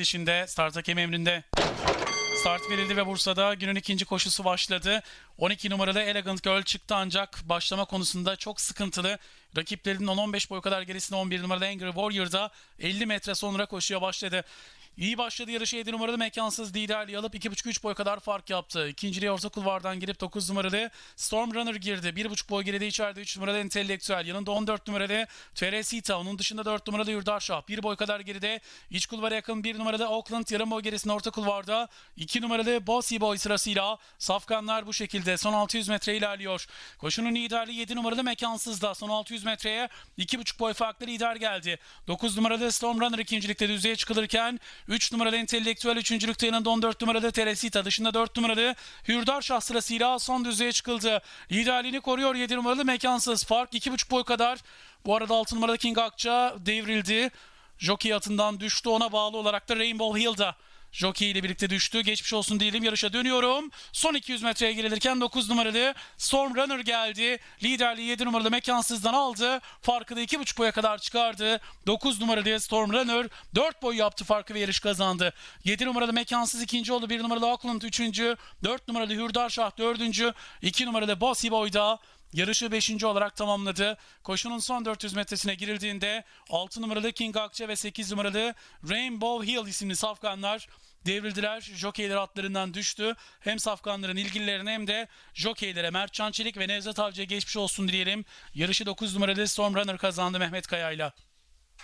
dişinde. Start hakem emrinde. Start verildi ve Bursa'da günün ikinci koşusu başladı. 12 numaralı Elegant Girl çıktı ancak başlama konusunda çok sıkıntılı. Rakiplerinin 10-15 boy kadar gerisinde 11 numaralı Angry Warrior'da 50 metre sonra koşuya başladı. İyi başladı yarışı 7 numaralı mekansız liderliği alıp 2.5-3 boy kadar fark yaptı. İkinciliğe orta kulvardan girip 9 numaralı Storm Runner girdi. 1.5 boy geride içeride 3 numaralı Entelektüel. Yanında 14 numaralı Teresita. Onun dışında 4 numaralı Yurdaşah. 1 boy kadar geride. iç kulvara yakın 1 numaralı Oakland. Yarım boy gerisinde orta kulvarda. 2 numaralı Bossy Boy sırasıyla Safkanlar bu şekilde son 600 metre ilerliyor. Koşunun liderliği 7 numaralı Mekansız'da. Son 600 metreye 2.5 boy farklı lider geldi. 9 numaralı Storm Runner ikincilikte düzeye çıkılırken 3 numaralı Entelektüel üçüncülükte yanında 14 numaralı Teresita. Dışında 4 numaralı Hürdar Şah sırasıyla son düzeye çıkıldı. Liderliğini koruyor 7 numaralı Mekansız. Fark 2.5 boy kadar. Bu arada 6 numaralı King Akça devrildi. Jockey atından düştü. Ona bağlı olarak da Rainbow Hill'da Jockey ile birlikte düştü. Geçmiş olsun diyelim. Yarışa dönüyorum. Son 200 metreye gelirken 9 numaralı Storm Runner geldi. Liderliği 7 numaralı Mekansız'dan aldı. Farkı da 2.5 boya kadar çıkardı. 9 numaralı Storm Runner 4 boy yaptı farkı ve yarış kazandı. 7 numaralı Mekansız ikinci oldu. 1 numaralı Auckland üçüncü. 4 numaralı Hürdarşah dördüncü. 2 numaralı Bossy Boy da Yarışı 5. olarak tamamladı. Koşunun son 400 metresine girildiğinde 6 numaralı King Akça ve 8 numaralı Rainbow Hill isimli safkanlar devrildiler. Jokeyler atlarından düştü. Hem safkanların ilgililerine hem de jokeylere Mert Çançelik ve Nevzat Avcı'ya geçmiş olsun diyelim. Yarışı 9 numaralı Storm Runner kazandı Mehmet Kaya'yla.